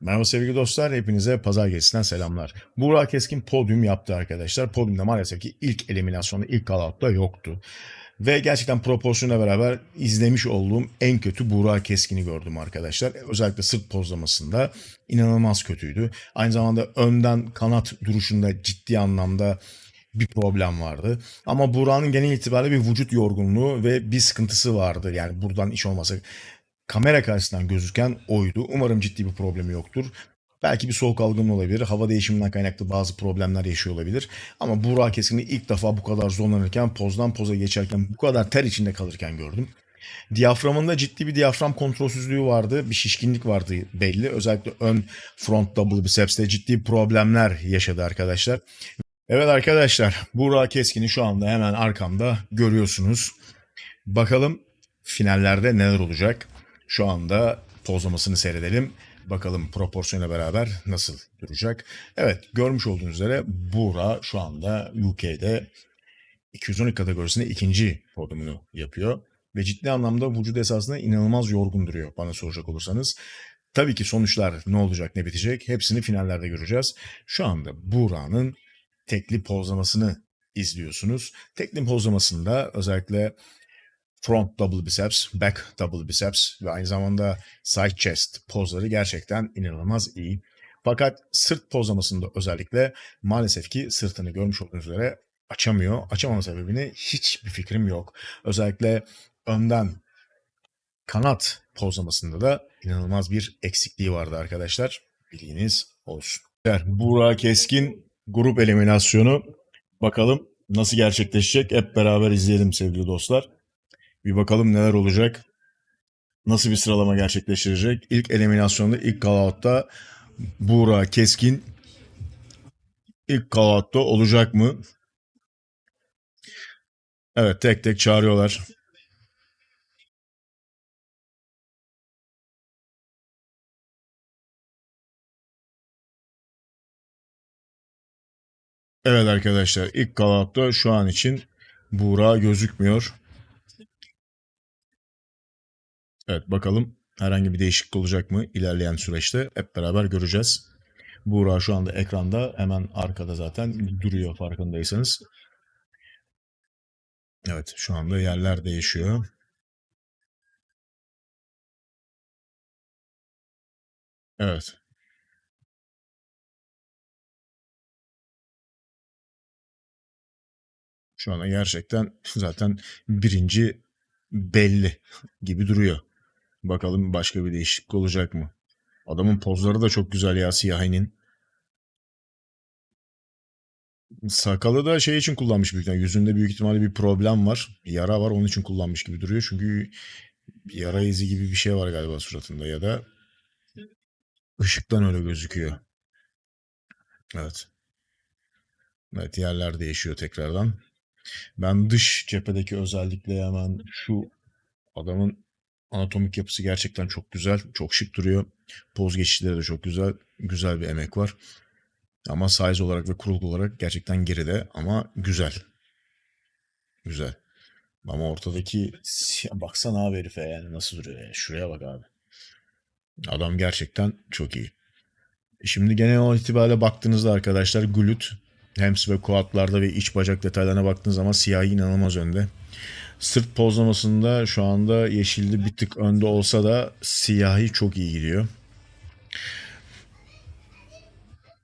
Merhaba sevgili dostlar, hepinize pazar gecesinden selamlar. Burak Keskin podyum yaptı arkadaşlar. Podyumda maalesef ki ilk eliminasyonda, ilk call yoktu. Ve gerçekten proporsiyonla beraber izlemiş olduğum en kötü Burak Keskin'i gördüm arkadaşlar. Özellikle sırt pozlamasında inanılmaz kötüydü. Aynı zamanda önden kanat duruşunda ciddi anlamda bir problem vardı. Ama Burak'ın genel itibariyle bir vücut yorgunluğu ve bir sıkıntısı vardı. Yani buradan iş olmasa kamera karşısından gözüken oydu. Umarım ciddi bir problemi yoktur. Belki bir soğuk algınlığı olabilir. Hava değişiminden kaynaklı bazı problemler yaşıyor olabilir. Ama Burak Keskin'i ilk defa bu kadar zorlanırken, pozdan poza geçerken, bu kadar ter içinde kalırken gördüm. Diyaframında ciddi bir diyafram kontrolsüzlüğü vardı. Bir şişkinlik vardı belli. Özellikle ön front double biceps'te ciddi problemler yaşadı arkadaşlar. Evet arkadaşlar, Burak Keskin'i şu anda hemen arkamda görüyorsunuz. Bakalım finallerde neler olacak? Şu anda pozlamasını seyredelim. Bakalım proporsiyonla beraber nasıl duracak. Evet görmüş olduğunuz üzere Buğra şu anda UK'de 212 kategorisinde ikinci podyumunu yapıyor. Ve ciddi anlamda vücut esasında inanılmaz yorgun duruyor bana soracak olursanız. Tabii ki sonuçlar ne olacak ne bitecek hepsini finallerde göreceğiz. Şu anda Buğra'nın tekli pozlamasını izliyorsunuz. Tekli pozlamasında özellikle front double biceps, back double biceps ve aynı zamanda side chest pozları gerçekten inanılmaz iyi. Fakat sırt pozlamasında özellikle maalesef ki sırtını görmüş olduğunuz üzere açamıyor. Açamama sebebini hiçbir fikrim yok. Özellikle önden kanat pozlamasında da inanılmaz bir eksikliği vardı arkadaşlar. Bilginiz olsun. Burak Keskin grup eliminasyonu bakalım nasıl gerçekleşecek hep beraber izleyelim sevgili dostlar. Bir bakalım neler olacak. Nasıl bir sıralama gerçekleştirecek. İlk eliminasyonda ilk call Buğra Keskin ilk call olacak mı? Evet tek tek çağırıyorlar. Evet arkadaşlar ilk call şu an için Buğra gözükmüyor. Evet bakalım herhangi bir değişiklik olacak mı ilerleyen süreçte hep beraber göreceğiz. Buğra şu anda ekranda hemen arkada zaten duruyor farkındaysanız. Evet şu anda yerler değişiyor. Evet. Şu anda gerçekten zaten birinci belli gibi duruyor. Bakalım başka bir değişiklik olacak mı? Adamın pozları da çok güzel ya Siyahi'nin. Sakalı da şey için kullanmış büyük ihtimalle. Yüzünde büyük ihtimalle bir problem var. Yara var onun için kullanmış gibi duruyor. Çünkü yara izi gibi bir şey var galiba suratında ya da ışıktan öyle gözüküyor. Evet. Evet yerler değişiyor tekrardan. Ben dış cephedeki özellikle hemen şu adamın anatomik yapısı gerçekten çok güzel. Çok şık duruyor. Poz geçişleri de çok güzel. Güzel bir emek var. Ama size olarak ve kuruluk olarak gerçekten geride ama güzel. Güzel. Ama ortadaki baksana abi herife yani nasıl duruyor ya. Şuraya bak abi. Adam gerçekten çok iyi. Şimdi genel itibariyle baktığınızda arkadaşlar glüt Hems ve kuatlarda ve iç bacak detaylarına baktığınız zaman siyahi inanılmaz önde. Sırt pozlamasında şu anda yeşilli bir tık önde olsa da siyahi çok iyi gidiyor.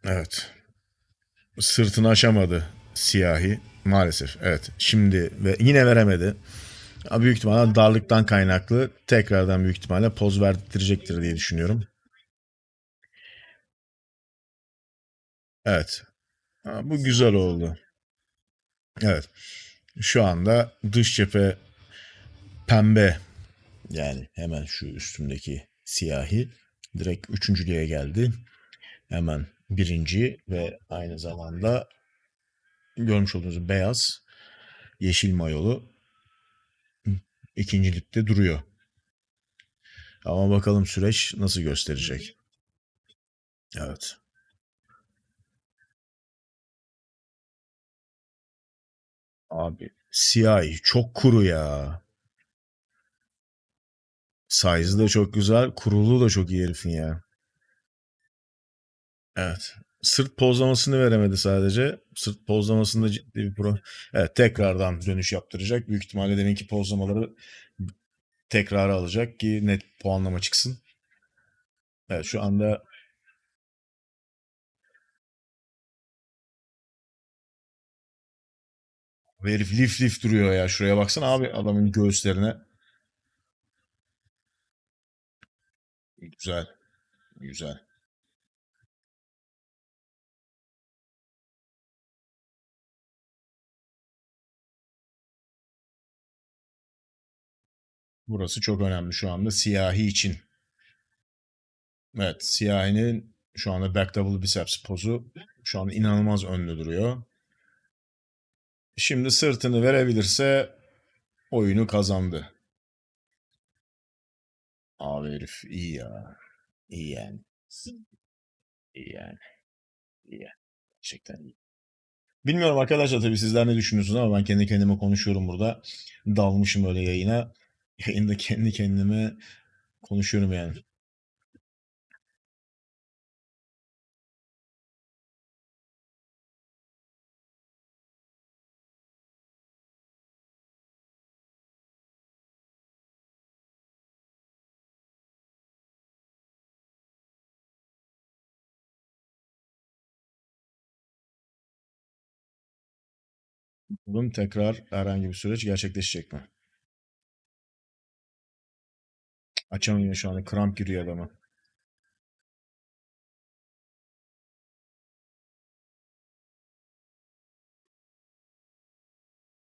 Evet. Sırtını aşamadı siyahi maalesef. Evet. Şimdi ve yine veremedi. Büyük ihtimalle darlıktan kaynaklı tekrardan büyük ihtimalle poz verdirecektir diye düşünüyorum. Evet. Ha, bu güzel oldu. Evet. Şu anda dış cephe pembe. Yani hemen şu üstümdeki siyahi direkt üçüncülüğe geldi. Hemen birinci ve aynı zamanda görmüş olduğunuz beyaz yeşil mayolu ikincilikte duruyor. Ama bakalım süreç nasıl gösterecek. Evet. Abi siyahi çok kuru ya. Size'ı da çok güzel. Kuruluğu da çok iyi herifin ya. Evet. Sırt pozlamasını veremedi sadece. Sırt pozlamasında ciddi bir pro. Evet tekrardan dönüş yaptıracak. Büyük ihtimalle deminki pozlamaları tekrara alacak ki net puanlama çıksın. Evet şu anda herif lif lif duruyor ya. Şuraya baksana abi adamın göğüslerine. Güzel. Güzel. Burası çok önemli şu anda siyahi için. Evet siyahinin şu anda back double biceps pozu şu anda inanılmaz önde duruyor. Şimdi sırtını verebilirse oyunu kazandı. Abi herif iyi ya. İyi yani. İyi yani. İyi yani. Gerçekten iyi. Bilmiyorum arkadaşlar tabii sizler ne düşünüyorsunuz ama ben kendi kendime konuşuyorum burada. Dalmışım öyle yayına. Yayında kendi kendime konuşuyorum yani. Bakalım tekrar herhangi bir süreç gerçekleşecek mi? Açamıyor şu anda. Kramp giriyor adama.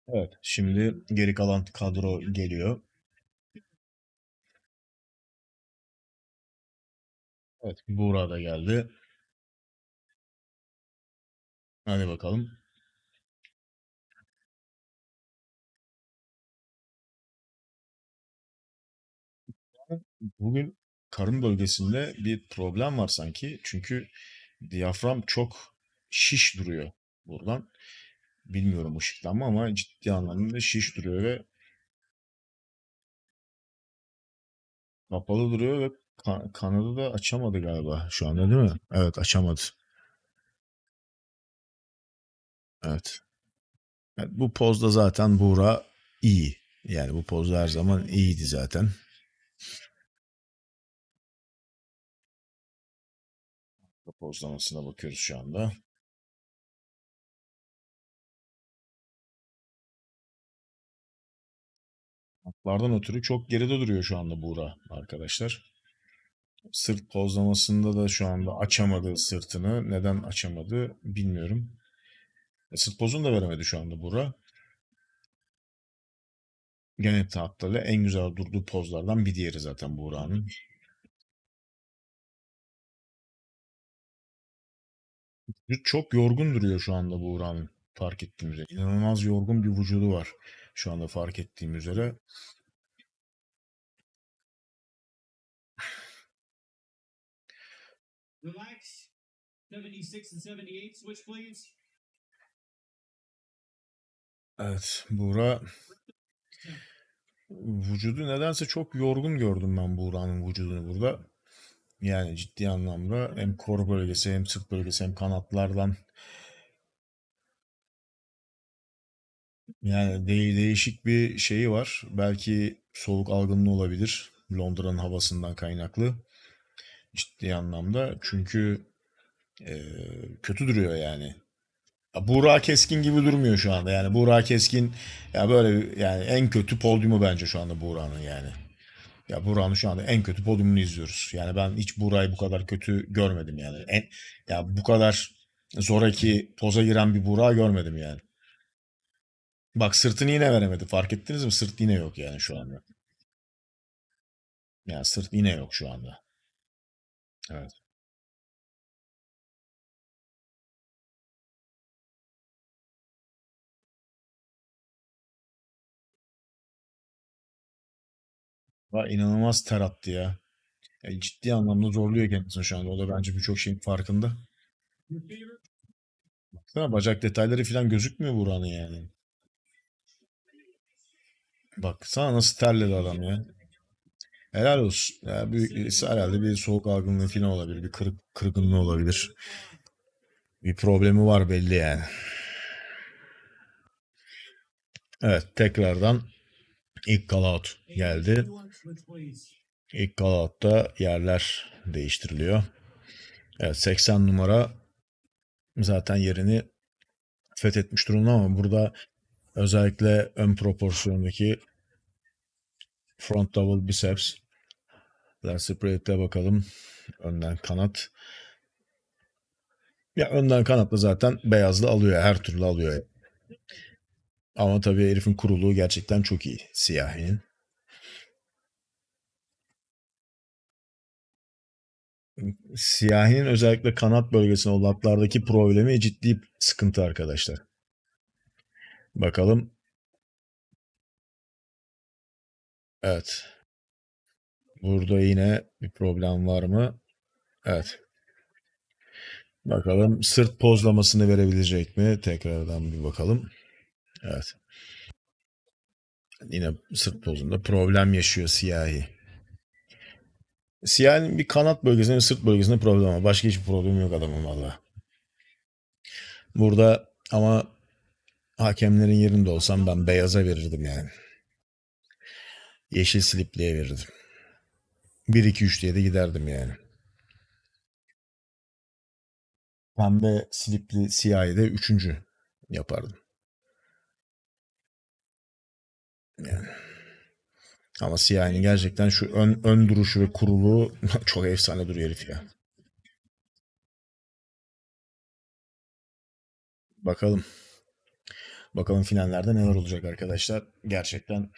Evet. Şimdi geri kalan kadro geliyor. Evet. Buğra da geldi. Hadi bakalım. Bugün karın bölgesinde bir problem var sanki. Çünkü diyafram çok şiş duruyor buradan. Bilmiyorum ışıktan mı ama ciddi anlamda şiş duruyor ve kapalı duruyor ve ka- kanadı da açamadı galiba şu anda değil mi? Evet açamadı. Evet. Evet, bu pozda zaten Buğra iyi. Yani bu pozda her zaman iyiydi zaten. Pozlamasına bakıyoruz şu anda. Atlardan ötürü çok geride duruyor şu anda Buğra arkadaşlar. Sırt pozlamasında da şu anda açamadı sırtını. Neden açamadı bilmiyorum. E, sırt pozunu da veremedi şu anda Buğra. Gene tahtalı en güzel durduğu pozlardan bir diğeri zaten Buğra'nın. Çok yorgun duruyor şu anda Buğra'nın fark ettiğim üzere. İnanılmaz yorgun bir vücudu var şu anda fark ettiğim üzere. Relax. 76 and 78, switch please. Evet Buğra vücudu nedense çok yorgun gördüm ben Buğra'nın vücudunu burada. Yani ciddi anlamda hem kor bölgesi hem sırt bölgesi hem kanatlardan yani de- değişik bir şeyi var. Belki soğuk algınlığı olabilir. Londra'nın havasından kaynaklı. Ciddi anlamda. Çünkü e, kötü duruyor yani. Ya Buğra Keskin gibi durmuyor şu anda. Yani Buğra Keskin ya böyle yani en kötü podyumu bence şu anda Buğra'nın yani. Ya Buğra'nın şu anda en kötü podyumunu izliyoruz. Yani ben hiç Buğra'yı bu kadar kötü görmedim yani. En, ya bu kadar zoraki poza giren bir Buğra görmedim yani. Bak sırtını yine veremedi. Fark ettiniz mi? Sırt yine yok yani şu anda. Yani sırt yine yok şu anda. Evet. Ve inanılmaz ter attı ya. Yani ciddi anlamda zorluyor kendisini şu anda. O da bence birçok şeyin farkında. Baksana bacak detayları falan gözükmüyor Buğra'nın yani. Bak sana nasıl terledi adam ya. Helal olsun. Ya büyük, herhalde bir soğuk algınlığı falan olabilir. Bir kırık, kırgınlığı olabilir. Bir problemi var belli yani. Evet tekrardan ilk call out geldi. İlk call out'ta yerler değiştiriliyor. Evet 80 numara zaten yerini fethetmiş durumda ama burada özellikle ön proporsiyondaki front double biceps Lancet bakalım. Önden kanat. Ya önden kanatla zaten beyazlı alıyor. Her türlü alıyor. Ama tabii herifin kuruluğu gerçekten çok iyi. Siyahinin. Siyahinin özellikle kanat bölgesine o latlardaki problemi ciddi sıkıntı arkadaşlar. Bakalım. Evet. Burada yine bir problem var mı? Evet. Bakalım sırt pozlamasını verebilecek mi? Tekrardan bir bakalım. Evet. Yine sırt pozunda problem yaşıyor siyahi. Siyahinin bir kanat bölgesinde, sırt bölgesinde problem var. Başka hiçbir problem yok adamın valla. Burada ama hakemlerin yerinde olsam ben beyaza verirdim yani. Yeşil slipliye verirdim. 1-2-3 diye de giderdim yani. Pembe slipli siyahi de üçüncü yapardım. Yani. Ama siyahinin gerçekten şu ön, ön duruşu ve kuruluğu çok efsane duruyor herif ya. Bakalım. Bakalım finallerde neler olacak arkadaşlar. Gerçekten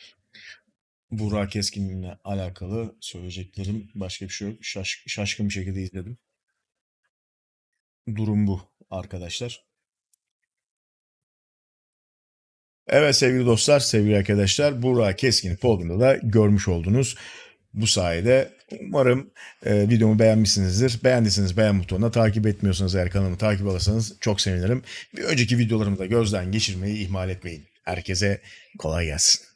Burak Keskin'le alakalı söyleyeceklerim başka bir şey yok. Şaş, şaşkın bir şekilde izledim. Durum bu arkadaşlar. Evet sevgili dostlar, sevgili arkadaşlar. Burak Keskin'i podyumda da görmüş oldunuz. Bu sayede umarım e, videomu beğenmişsinizdir. Beğendiyseniz beğen butonuna takip etmiyorsanız eğer kanalımı takip alırsanız çok sevinirim. Bir önceki videolarımı da gözden geçirmeyi ihmal etmeyin. Herkese kolay gelsin.